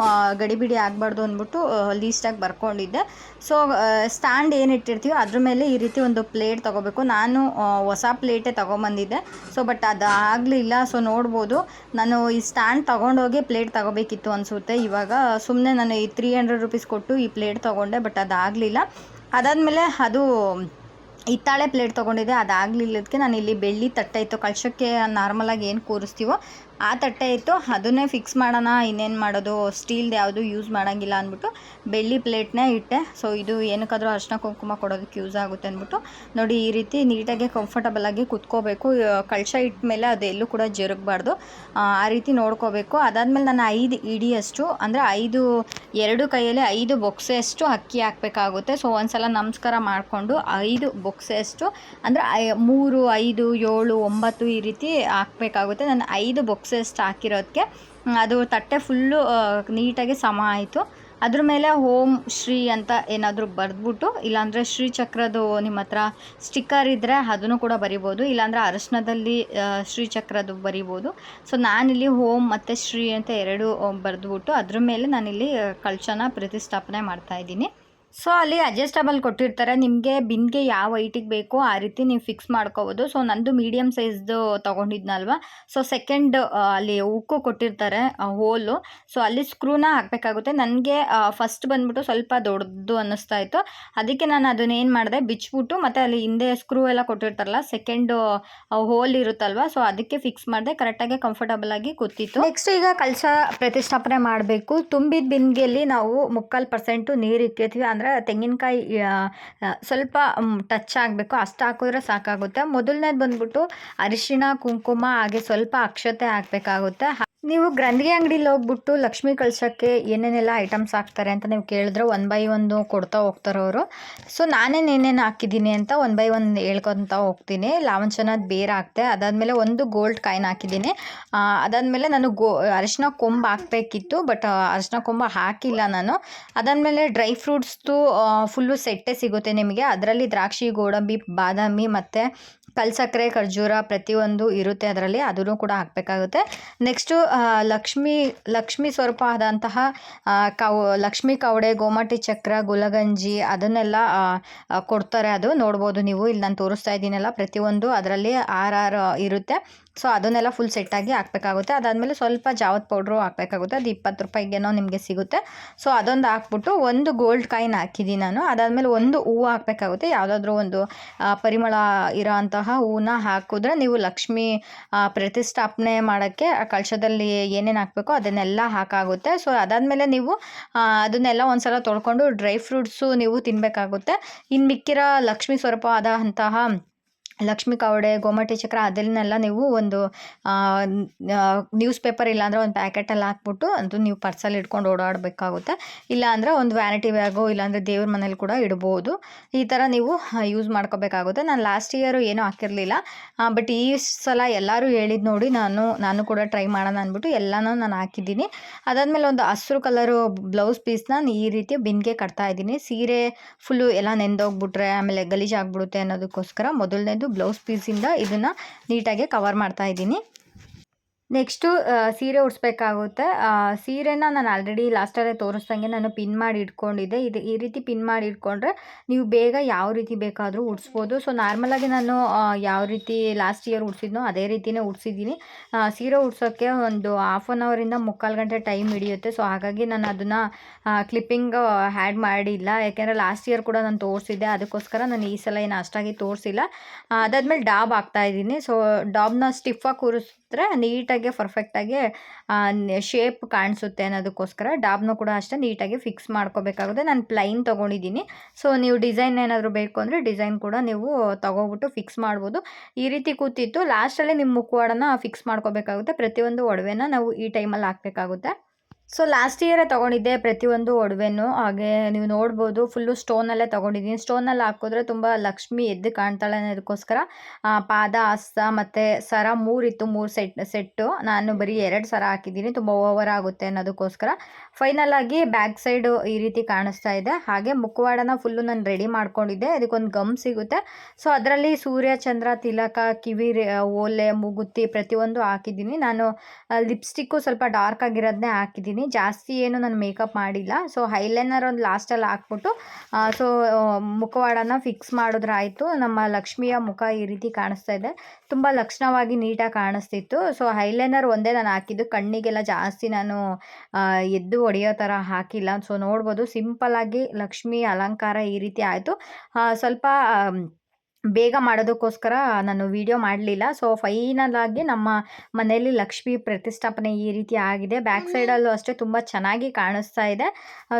ಗಡಿಬಿಡಿ ಆಗಬಾರ್ದು ಅಂದ್ಬಿಟ್ಟು ಲೀಸ್ಟಾಗಿ ಬರ್ಕೊಂಡಿದ್ದೆ. ಸೊ ಸ್ಟ್ಯಾಂಡ್ ಏನು ಇಟ್ಟಿರ್ತೀವೋ ಅದ್ರ ಮೇಲೆ ಈ ರೀತಿ ಒಂದು ಪ್ಲೇಟ್ ತೊಗೋಬೇಕು. ನಾನು ಹೊಸ ಪ್ಲೇಟೇ ತೊಗೊಂಬಂದಿದ್ದೆ. ಸೊ ಬಟ್ ಅದು ಆಗಲಿಲ್ಲ ಸೊ ನೋಡ್ಬೋದು. ನಾನು ಈ ಸ್ಟ್ಯಾಂಡ್ ತೊಗೊಂಡೋಗಿ ಪ್ಲೇಟ್ ತೊಗೋಬೇಕಿತ್ತು ಅನಿಸುತ್ತೆ. ಇವಾಗ ಸುಮ್ಮನೆ ನಾನು ಈ ತ್ರೀ ಹಂಡ್ರೆಡ್ ರುಪೀಸ್ ಕೊಟ್ಟು ಈ ಪ್ಲೇಟ್ ತೊಗೊಂಡೆ ಬಟ್ ಅದಾಗಲಿಲ್ಲ. ಅದಾದಮೇಲೆ ಅದು ಹಿತ್ತಾಳೆ ಪ್ಲೇಟ್ ತೊಗೊಂಡಿದ್ದೆ ಅದಾಗಲಿಲ್ಲದಕ್ಕೆ ನಾನು ಇಲ್ಲಿ ಬೆಳ್ಳಿ ತಟ್ಟೆ ಇತ್ತು. ಕಳಶಕ್ಕೆ ನಾರ್ಮಲಾಗಿ ಏನು ಕೂರಿಸ್ತೀವೋ ಆ ತಟ್ಟೆ ಇತ್ತು. ಅದನ್ನೇ ಫಿಕ್ಸ್ ಮಾಡೋಣ, ಇನ್ನೇನು ಮಾಡೋದು? ಸ್ಟೀಲ್ದು ಯಾವುದು ಯೂಸ್ ಮಾಡೋಂಗಿಲ್ಲ ಅಂದ್ಬಿಟ್ಟು ಬೆಳ್ಳಿ ಪ್ಲೇಟ್ನೇ ಇಟ್ಟೆ. ಸೊ ಇದು ಏನಕ್ಕಾದರೂ ಅರ್ಶಿನ ಕುಂಕುಮ ಕೊಡೋದಕ್ಕೆ ಯೂಸ್ ಆಗುತ್ತೆ ಅಂದ್ಬಿಟ್ಟು ನೋಡಿ ಈ ರೀತಿ ನೀಟಾಗಿ ಕಂಫರ್ಟಬಲ್ ಆಗಿ ಕುತ್ಕೋಬೇಕು. ಕಳಶ ಇಟ್ಟ ಮೇಲೆ ಅದು ಕೂಡ ಜರುಗಬಾರ್ದು. ಆ ರೀತಿ ನೋಡ್ಕೋಬೇಕು. ಅದಾದಮೇಲೆ ನಾನು ಐದು ಇಡಿಯಷ್ಟು, ಅಂದರೆ ಐದು, ಎರಡು ಕೈಯಲ್ಲಿ ಐದು ಬೊಕ್ಸೆಯಷ್ಟು ಅಕ್ಕಿ ಹಾಕಬೇಕಾಗುತ್ತೆ. ಸೊ ಒಂದ್ಸಲ ನಮಸ್ಕಾರ ಮಾಡಿಕೊಂಡು ಐದು ಬೊಕ್ಸೆಯಷ್ಟು ಅಂದರೆ ಮೂರು, ಐದು, ಏಳು, ಒಂಬತ್ತು ಈ ರೀತಿ ಹಾಕಬೇಕಾಗುತ್ತೆ. ನಾನು ಐದು ಬೊಕ್ಸೆಯಷ್ಟು ಹಾಕಿರೋದಕ್ಕೆ ಅದು ತಟ್ಟೆ ಫುಲ್ಲು ನೀಟಾಗಿ ಸಮ ಆಯಿತು. ಅದ್ರ ಮೇಲೆ ಹೋಮ್ ಶ್ರೀ ಅಂತ ಏನಾದರೂ ಬರೆದ್ಬಿಟ್ಟು, ಇಲ್ಲಾಂದರೆ ಶ್ರೀ ಚಕ್ರದ್ದು ನಿಮ್ಮ ಹತ್ರ ಸ್ಟಿಕ್ಕರ್ ಇದ್ದರೆ ಅದನ್ನು ಕೂಡ ಬರಿಬೋದು, ಇಲ್ಲಾಂದರೆ ಅರಶಿನದಲ್ಲಿ ಶ್ರೀಚಕ್ರದ್ದು ಶ್ರೀ ಚಕ್ರದ್ದು ಬರಿಬೋದು. ಸೊ, ನಾನಿಲ್ಲಿ ಹೋಮ್ ಮತ್ತು ಶ್ರೀ ಅಂತ ಎರಡು ಬರೆದ್ಬಿಟ್ಟು, ಅದ್ರ ಮೇಲೆ ನಾನಿಲ್ಲಿ ಕಳಶನ ಪ್ರತಿಷ್ಠಾಪನೆ ಮಾಡ್ತಾ ಇದ್ದೀನಿ. ಸೊ ಅಲ್ಲಿ ಅಡ್ಜಸ್ಟಬಲ್ ಕೊಟ್ಟಿರ್ತಾರೆ. ನಿಮಗೆ ಬಿನ್ಗೆ ಯಾವ ಹೈಟಿಗೆ ಬೇಕೋ ಆ ರೀತಿ ನೀವು ಫಿಕ್ಸ್ ಮಾಡ್ಕೋಬೋದು. ಸೊ ನಂದು ಮೀಡಿಯಮ್ ಸೈಜ್ದು ತೊಗೊಂಡಿದ್ನಲ್ವ? ಸೊ ಸೆಕೆಂಡ್ ಅಲ್ಲಿ ಉಕ್ಕು ಕೊಟ್ಟಿರ್ತಾರೆ ಹೋಲು ಸೊ ಅಲ್ಲಿ ಸ್ಕ್ರೂನ ಹಾಕಬೇಕಾಗುತ್ತೆ. ನನಗೆ ಫಸ್ಟ್ ಬಂದ್ಬಿಟ್ಟು ಸ್ವಲ್ಪ ದೊಡ್ಡದು ಅನ್ನಿಸ್ತಾ ಇತ್ತು. ಅದಕ್ಕೆ ನಾನು ಅದನ್ನೇನು ಮಾಡಿದೆ? ಬಿಚ್ಬಿಟ್ಟು ಮತ್ತು ಅಲ್ಲಿ ಹಿಂದೆ ಸ್ಕ್ರೂ ಎಲ್ಲ ಕೊಟ್ಟಿರ್ತಾರಲ್ಲ ಸೆಕೆಂಡ್ ಹೋಲ್ ಇರುತ್ತಲ್ವ? ಸೊ ಅದಕ್ಕೆ ಫಿಕ್ಸ್ ಮಾಡಿದೆ. ಕರೆಕ್ಟಾಗಿ ಕಂಫರ್ಟಬಲ್ ಆಗಿ ಕೂತಿತ್ತು. ನೆಕ್ಸ್ಟ್ ಈಗ ಕಳಶ ಪ್ರತಿಷ್ಠಾಪನೆ ಮಾಡಬೇಕು. ತುಂಬಿದ ಬಿಂದಿಗೆಯಲ್ಲಿ ನಾವು ಮುಕ್ಕಾಲು ಪರ್ಸೆಂಟು ನೀರು ಇಕ್ಕಿರ್ತೀವಿ ಅಂದರೆ ತೆಂಗಿನಕಾಯಿ ಆ, ಆ, ಸ್ವಲ್ಪ ಟಚ್ ಆಗಬೇಕು ಅಷ್ಟು ಹಾಕಿದ್ರೆ ಸಾಕಾಗುತ್ತೆ. ಮೊದಲನೇದು ಬಂದ್ಬಿಟ್ಟು ಅರಿಶಿಣ ಕುಂಕುಮ ಹಾಗೆ ಸ್ವಲ್ಪ ಅಕ್ಷತೆ ಹಾಕಬೇಕಾಗುತ್ತೆ. ನೀವು ಗ್ರಂಥಿ ಅಂಗಡಿಲಿ ಹೋಗ್ಬಿಟ್ಟು ಲಕ್ಷ್ಮಿ ಕಳ್ಸೋಕ್ಕೆ ಏನೇನೆಲ್ಲ ಐಟಮ್ಸ್ ಹಾಕ್ತಾರೆ ಅಂತ ನೀವು ಕೇಳಿದ್ರೆ ಒನ್ ಬೈ ಒಂದು ಕೊಡ್ತಾ ಹೋಗ್ತಾರೆ ಅವರು. ಸೊ ನಾನೇನು ಏನೇನು ಹಾಕಿದ್ದೀನಿ ಅಂತ ಒನ್ ಬೈ ಒನ್ ಹೇಳ್ಕೊತ ಹೋಗ್ತೀನಿ. ಲಾವಂಚನದ ಬೇರೆ ಹಾಕ್ತೆ ಅದಾದಮೇಲೆ ಒಂದು ಗೋಲ್ಡ್ ಕಾಯಿನ್ ಹಾಕಿದ್ದೀನಿ. ಅದಾದಮೇಲೆ ನಾನು ಗೋ, ಅರಿಶಿನ ಕೊಂಬು ಹಾಕಬೇಕಿತ್ತು ಬಟ್ ಅರಿಶಿನ ಕೊಂಬು ಹಾಕಿಲ್ಲ ನಾನು. ಅದಾದಮೇಲೆ ಡ್ರೈ ಫ್ರೂಟ್ಸ್ದು ಫುಲ್ಲು ಸೆಟ್ಟೇ ಸಿಗುತ್ತೆ ನಿಮಗೆ. ಅದರಲ್ಲಿ ದ್ರಾಕ್ಷಿ, ಗೋಡಂಬಿ, ಬಾದಾಮಿ ಮತ್ತು ಕಲ್ಸಕ್ಕರೆ ಖರ್ಜೂರ ಪ್ರತಿಯೊಂದು ಇರುತ್ತೆ ಅದರಲ್ಲಿ, ಅದನ್ನು ಕೂಡ ಹಾಕಬೇಕಾಗುತ್ತೆ. ನೆಕ್ಸ್ಟು ಲಕ್ಷ್ಮಿ ಲಕ್ಷ್ಮಿ ಸ್ವರೂಪ ಆದಂತಹ ಕೌ, ಲಕ್ಷ್ಮಿ ಕವಡೆ ಗೋಮಟಿ ಚಕ್ರ, ಗುಲಗಂಜಿ ಅದನ್ನೆಲ್ಲ ಕೊಡ್ತಾರೆ ಅದು. ನೋಡ್ಬೋದು ನೀವು, ಇಲ್ಲಿ ನಾನು ತೋರಿಸ್ತಾ ಇದ್ದೀನಲ್ಲ, ಪ್ರತಿಯೊಂದು ಅದರಲ್ಲಿ ಆರ್ ಆರ್ ಇರುತ್ತೆ. ಸೊ, ಅದನ್ನೆಲ್ಲ ಫುಲ್ ಸೆಟ್ಟಾಗಿ ಹಾಕ್ಬೇಕಾಗುತ್ತೆ. ಅದಾದಮೇಲೆ ಸ್ವಲ್ಪ ಜಾವತ್ ಪೌಡ್ರು ಹಾಕಬೇಕಾಗುತ್ತೆ. ಅದು ಇಪ್ಪತ್ತು ರೂಪಾಯಿಗೇನೋ ನಿಮಗೆ ಸಿಗುತ್ತೆ. ಸೊ, ಅದೊಂದು ಹಾಕ್ಬಿಟ್ಟು ಒಂದು ಗೋಲ್ಡ್ ಕಾಯಿನ್ ಹಾಕಿದ್ದೀನಿ ನಾನು. ಅದಾದಮೇಲೆ ಒಂದು ಹೂವು ಹಾಕಬೇಕಾಗುತ್ತೆ. ಯಾವುದಾದ್ರೂ ಒಂದು ಪರಿಮಳ ಇರೋ ಅಂತಹ ಹೂವನ್ನ ಹಾಕಿದ್ರೆ ನೀವು ಲಕ್ಷ್ಮಿ ಪ್ರತಿಷ್ಠಾಪನೆ ಮಾಡೋಕ್ಕೆ ಕಳಶದಲ್ಲಿ ಏನೇನು ಹಾಕಬೇಕೋ ಅದನ್ನೆಲ್ಲ ಹಾಕಾಗುತ್ತೆ. ಸೊ, ಅದಾದಮೇಲೆ ನೀವು ಅದನ್ನೆಲ್ಲ ಅದನ್ನೆಲ್ಲ ಒಂದ್ಸಲ ತೊಳ್ಕೊಂಡು ಡ್ರೈ ಫ್ರೂಟ್ಸು ನೀವು ತಿನ್ನಬೇಕಾಗುತ್ತೆ ಇನ್ನು ಮಿಕ್ಕಿರೋ ಲಕ್ಷ್ಮೀ ಸ್ವರೂಪ ಆದಂತಹ ಲಕ್ಷ್ಮಿ ಕವಡೆ ಗೋಮಟಿ ಚಕ್ರ ಅದನ್ನೆಲ್ಲ ನೀವು ಒಂದು ನ್ಯೂಸ್ ಪೇಪರ್ ಇಲ್ಲಾಂದರೆ ಒಂದು ಪ್ಯಾಕೆಟಲ್ಲಿ ಹಾಕ್ಬಿಟ್ಟು ಅದು ನೀವು ಪರ್ಸಲ್ಲಿ ಇಟ್ಕೊಂಡು ಓಡಾಡಬೇಕಾಗುತ್ತೆ. ಇಲ್ಲಾಂದರೆ ಒಂದು ವ್ಯಾನಿಟಿ ಬ್ಯಾಗು ಇಲ್ಲಾಂದರೆ ದೇವ್ರ ಮನೇಲಿ ಕೂಡ ಇಡ್ಬೋದು. ಈ ಥರ ನೀವು ಯೂಸ್ ಮಾಡ್ಕೋಬೇಕಾಗುತ್ತೆ. ನಾನು ಲಾಸ್ಟ್ ಇಯರು ಏನೂ ಹಾಕಿರಲಿಲ್ಲ. ಬಟ್ ಈ ಸಲ ಎಲ್ಲರೂ ಹೇಳಿದ್ದು ನೋಡಿ ನಾನು ನಾನು ಕೂಡ ಟ್ರೈ ಮಾಡೋಣ ಅಂದ್ಬಿಟ್ಟು ಎಲ್ಲನೂ ನಾನು ಹಾಕಿದ್ದೀನಿ. ಅದಾದಮೇಲೆ ಒಂದು ಹಸ್ರು ಕಲರು ಬ್ಲೌಸ್ ಪೀಸ್ನ ಈ ರೀತಿ ಬಿನ್ಗೆ ಕಟ್ತಾ ಇದ್ದೀನಿ. ಸೀರೆ ಫುಲ್ಲು ಎಲ್ಲ ನೆಂದೋಗ್ಬಿಟ್ರೆ, ಆಮೇಲೆ ಗಲೀಜಾಗ್ಬಿಡುತ್ತೆ ಅನ್ನೋದಕ್ಕೋಸ್ಕರ ಮೊದಲನೇದು ಬ್ಲೌಸ್ ಪೀಸಿಂದ ಇದನ್ನು ನೀಟಾಗಿ ಕವರ್ ಮಾಡ್ತಾ ಇದ್ದೀನಿ. ನೆಕ್ಸ್ಟು ಸೀರೆ ಉಡಿಸ್ಬೇಕಾಗುತ್ತೆ. ಸೀರೆನ ನಾನು ಆಲ್ರೆಡಿ ಲಾಸ್ಟಲ್ಲೇ ತೋರಿಸ್ದಂಗೆ ನಾನು ಪಿನ್ ಮಾಡಿ ಇಟ್ಕೊಂಡಿದ್ದೆ. ಇದು ಈ ರೀತಿ ಪಿನ್ ಮಾಡಿ ಇಟ್ಕೊಂಡ್ರೆ ನೀವು ಬೇಗ ಯಾವ ರೀತಿ ಬೇಕಾದರೂ ಉಡಿಸ್ಬೋದು. ಸೊ ನಾರ್ಮಲಾಗಿ ನಾನು ಯಾವ ರೀತಿ ಲಾಸ್ಟ್ ಇಯರ್ ಉಡ್ಸಿದ್ನೋ ಅದೇ ರೀತಿಯೇ ಉಡ್ಸಿದ್ದೀನಿ. ಸೀರೆ ಉಡ್ಸೋಕ್ಕೆ ಒಂದು ಹಾಫ್ ಆನ್ ಅವರಿಂದ ಮುಕ್ಕಾಲು ಗಂಟೆ ಟೈಮ್ ಹಿಡಿಯುತ್ತೆ. ಸೊ ಹಾಗಾಗಿ ನಾನು ಅದನ್ನು ಕ್ಲಿಪ್ಪಿಂಗ್ ಹ್ಯಾಡ್ ಮಾಡಿಲ್ಲ. ಯಾಕೆಂದರೆ ಲಾಸ್ಟ್ ಇಯರ್ ಕೂಡ ನಾನು ತೋರಿಸಿದ್ದೆ. ಅದಕ್ಕೋಸ್ಕರ ನಾನು ಈ ಸಲ ಏನು ಅಷ್ಟಾಗಿ ತೋರಿಸಿಲ್ಲ. ಅದಾದಮೇಲೆ ಡಾಬ್ ಹಾಕ್ತಾ ಇದ್ದೀನಿ. ಸೊ ಡಾಬ್ನ ಸ್ಟಿಫಾಗಿ ಕೂರಿಸಿದ್ರೆ ನೀಟಾಗಿ ಪರ್ಫೆಕ್ಟಾಗಿ ಶೇಪ್ ಕಾಣಿಸುತ್ತೆ ಅನ್ನೋದಕ್ಕೋಸ್ಕರ ಡಾಬ್ನು ಕೂಡ ಅಷ್ಟೇ ನೀಟಾಗಿ ಫಿಕ್ಸ್ ಮಾಡ್ಕೋಬೇಕಾಗುತ್ತೆ. ನಾನು ಪ್ಲೈನ್ ತೊಗೊಂಡಿದ್ದೀನಿ. ಸೊ ನೀವು ಡಿಸೈನ್ ಏನಾದರೂ ಬೇಕು ಅಂದರೆ ಡಿಸೈನ್ ಕೂಡ ನೀವು ತೊಗೊಬಿಟ್ಟು ಫಿಕ್ಸ್ ಮಾಡ್ಬೋದು. ಈ ರೀತಿ ಕೂತಿತ್ತು. ಲಾಸ್ಟಲ್ಲಿ ನಿಮ್ಮ ಮುಖವಾಡನ ಫಿಕ್ಸ್ ಮಾಡ್ಕೋಬೇಕಾಗುತ್ತೆ. ಪ್ರತಿಯೊಂದು ಒಡವೆನ ನಾವು ಈ ಟೈಮಲ್ಲಿ ಹಾಕಬೇಕಾಗುತ್ತೆ. ಸೊ ಲಾಸ್ಟ್ ಇಯರೇ ತೊಗೊಂಡಿದ್ದೆ ಪ್ರತಿಯೊಂದು ಒಡವೆನೂ. ಹಾಗೆ ನೀವು ನೋಡ್ಬೋದು ಫುಲ್ಲು ಸ್ಟೋನಲ್ಲೇ ತೊಗೊಂಡಿದ್ದೀನಿ. ಸ್ಟೋನಲ್ಲಿ ಹಾಕಿದ್ರೆ ತುಂಬ ಲಕ್ಷ್ಮಿ ಎದ್ದು ಕಾಣ್ತಾಳೆ ಅನ್ನೋದಕ್ಕೋಸ್ಕರ ಪಾದ ಹಸ್ತ ಮತ್ತು ಸರ ಮೂರಿತ್ತು, ಮೂರು ಸೆಟ್, ಸೆಟ್ಟು. ನಾನು ಬರೀ ಎರಡು ಸರ ಹಾಕಿದ್ದೀನಿ. ತುಂಬ ಓವರ್ ಆಗುತ್ತೆ ಅನ್ನೋದಕ್ಕೋಸ್ಕರ. ಫೈನಲ್ ಆಗಿ ಬ್ಯಾಕ್ ಸೈಡು ಈ ರೀತಿ ಕಾಣಿಸ್ತಾ ಇದೆ. ಹಾಗೆ ಮುಖವಾಡನ ಫುಲ್ಲು ನಾನು ರೆಡಿ ಮಾಡ್ಕೊಂಡಿದ್ದೆ. ಅದಕ್ಕೊಂದು ಗಮ್ ಸಿಗುತ್ತೆ. ಸೊ ಅದರಲ್ಲಿ ಸೂರ್ಯ, ಚಂದ್ರ, ತಿಲಕ, ಕಿವಿ ಓಲೆ ಮೂಗುತ್ತಿ ಪ್ರತಿಯೊಂದು ಹಾಕಿದ್ದೀನಿ. ನಾನು ಲಿಪ್ಸ್ಟಿಕ್ಕು ಸ್ವಲ್ಪ ಡಾರ್ಕ್ ಆಗಿರೋದನ್ನೇ ಹಾಕಿದ್ದೀನಿ. ಜಾಸ್ತಿ ಏನು ನಾನು ಮೇಕಪ್ ಮಾಡಿಲ್ಲ. ಸೊ ಹೈಲೈನರ್ ಒಂದು ಲಾಸ್ಟಲ್ಲಿ ಹಾಕ್ಬಿಟ್ಟು ಸೊ ಮುಖವಾಡನ ಫಿಕ್ಸ್ ಮಾಡಿದ್ರಾಯಿತು. ನಮ್ಮ ಲಕ್ಷ್ಮಿಯ ಮುಖ ಈ ರೀತಿ ಕಾಣಿಸ್ತಾ ಇದೆ. ತುಂಬ ಲಕ್ಷಣವಾಗಿ ನೀಟಾಗಿ ಕಾಣಿಸ್ತಿತ್ತು. ಸೊ ಹೈಲೈನರ್ ಒಂದೇ ನಾನು ಹಾಕಿದ್ದು. ಕಣ್ಣಿಗೆಲ್ಲ ಜಾಸ್ತಿ ನಾನು ಎದ್ದು ಹೊಡೆಯೋ ಥರ ಹಾಕಿಲ್ಲ. ಸೊ ನೋಡ್ಬೋದು. ಸಿಂಪಲ್ಲಾಗಿ ಲಕ್ಷ್ಮಿ ಅಲಂಕಾರ ಈ ರೀತಿ ಆಯಿತು. ಸ್ವಲ್ಪ ಬೇಗ ಮಾಡೋದಕ್ಕೋಸ್ಕರ ನಾನು ವಿಡಿಯೋ ಮಾಡಲಿಲ್ಲ. ಸೊ ಫೈನಲ್ ಆಗಿ ನಮ್ಮ ಮನೆಯಲ್ಲಿ ಲಕ್ಷ್ಮಿ ಪ್ರತಿಷ್ಠಾಪನೆ ಈ ರೀತಿ ಆಗಿದೆ. ಬ್ಯಾಕ್ ಸೈಡಲ್ಲೂ ಅಷ್ಟೇ ತುಂಬ ಚೆನ್ನಾಗಿ ಕಾಣಿಸ್ತಾ ಇದೆ.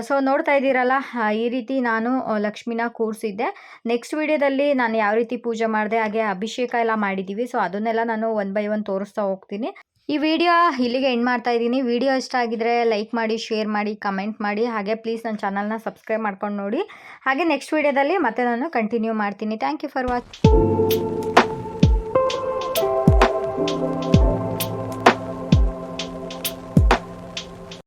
ಸೊ ನೋಡ್ತಾ ಇದ್ದೀರಲ್ಲ ಈ ರೀತಿ ನಾನು ಲಕ್ಷ್ಮಿನ ಕೂರಿಸಿದ್ದೆ. ನೆಕ್ಸ್ಟ್ ವಿಡಿಯೋದಲ್ಲಿ ನಾನು ಯಾವ ರೀತಿ ಪೂಜೆ ಮಾಡಿದೆ, ಹಾಗೆ ಅಭಿಷೇಕ ಎಲ್ಲ ಮಾಡಿದ್ದೀವಿ ಸೊ ಅದನ್ನೆಲ್ಲ ನಾನು ಒನ್ ಬೈ ಒನ್ ತೋರಿಸ್ತಾ ಹೋಗ್ತೀನಿ. ಈ ವಿಡಿಯೋ ಇಲ್ಲಿಗೆ ಎಂಡ್ ಮಾಡ್ತಾ ಇದ್ದೀನಿ. ವಿಡಿಯೋ ಇಷ್ಟ ಆಗಿದ್ರೆ ಲೈಕ್ ಮಾಡಿ ಶೇರ್ ಮಾಡಿ ಕಮೆಂಟ್ ಮಾಡಿ. ಹಾಗೆ ಪ್ಲೀಸ್ ನನ್ನ ಚಾನಲ್ನ ಸಬ್ಸ್ಕ್ರೈಬ್ ಮಾಡ್ಕೊಂಡು ನೋಡಿ. ಹಾಗೆ ನೆಕ್ಸ್ಟ್ ವಿಡಿಯೋದಲ್ಲಿ ಮತ್ತೆ ನಾನು ಕಂಟಿನ್ಯೂ ಮಾಡ್ತೀನಿ. Thank you for watching